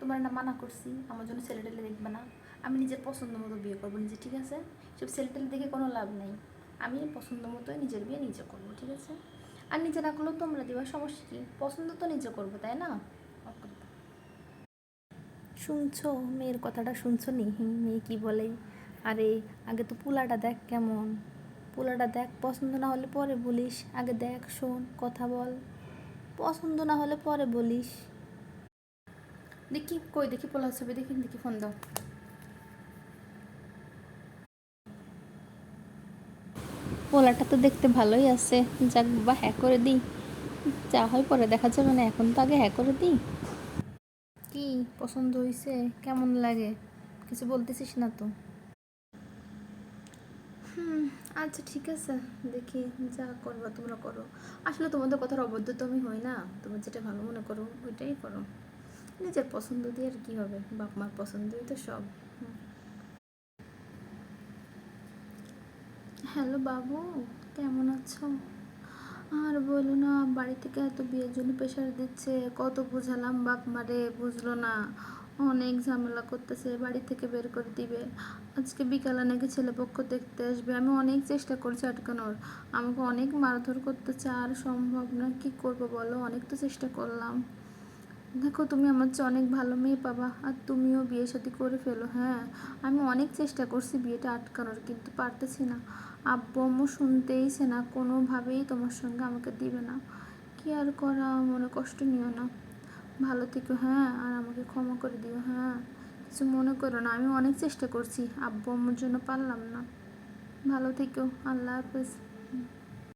তোমার না মানা করছি, আমার জন্য ছেলে টেলে দেখবে না। আমি নিজের পছন্দ মতো বিয়ে করব, নিজে, ঠিক আছে? সব ছেলে টেলে দেখে কোনো লাভ নেই। আমি পছন্দ মতোই নিজের বিয়ে নিজে করব, ঠিক আছে? আর নিজে না করলেও তোমরা দিবা, সমস্যা কি? পছন্দ তো নিজে করব, তাই না। শুনছো? মেয়ের কথাটা শুনছো নি? মেয়ে কি বলে? আরে, আগে তো পোলাটা দেখ কেমন। পোলাটা দেখ, পছন্দ না হলে পরে বলিস। আগে দেখ, শোন, কথা বল। পছন্দ না হলে পরে বলিস। দেখি কই দেখি পোলার ছবি দেখি দেখি ফোন দাও। পোলাটা তো দেখতে ভালোই আছে। যাক বা হ্যাক করে দিই। যা হয় পরে দেখা যাবে না এখন তো আগে হ্যাক করে দিই। কি পছন্দ হয়েছে কেমন লাগে? কিছু বলতেছিস না তো। হুম আচ্ছা ঠিক আছে। দেখি যা করবা তোমরা করো। আসলে তোমাদের কথার অবদ্ধ তো আমি হই না। তোমার যেটা ভালো মনে করো ওইটাই করো। নিজের পছন্দ দিয়ে আর কি হবে? বাপ মার পছন্দই তো সব। হ্যালো বাবু, কেমন আছো? আর বলো না, বাড়ি থেকে এত বিয়ের জন্য প্রেশার দিচ্ছে, কত বুঝালাম বাপ মারে বুঝলো না। অনেক ঝামেলা করতেছে, বাড়ি থেকে বের করে দিবে। আজকে বিকালে নাকি ছেলেপক্ষ দেখতে আসবে, আমি অনেক চেষ্টা করছি আটকানোর। আমাকে অনেক মারধর করতেছে, আর সম্ভব না কি করব বলো? অনেক তো চেষ্টা করলাম। দেখো, তুমি আমার চেয়ে অনেক ভালো মেয়ে পাবা আর তুমিও বিয়ে শাদী করে ফেলো হ্যাঁ? আমি অনেক চেষ্টা করছি বিয়েটা আটকানোর, কিন্তু পারতেছি না। আব্বু আম্মু শুনতেইছে না, কোনোভাবেই তোমার সঙ্গে আমাকে দিবে না। কি আর করা, মনে কষ্ট নিও না। ভালো থেকো হ্যাঁ? আর আমাকে ক্ষমা করে দিও হ্যাঁ? কিছু মনে করো না, আমি অনেক চেষ্টা করছি, আব্বু আম্মুর জন্য পারলাম না। ভালো থেকো, আল্লাহ হাফেজ।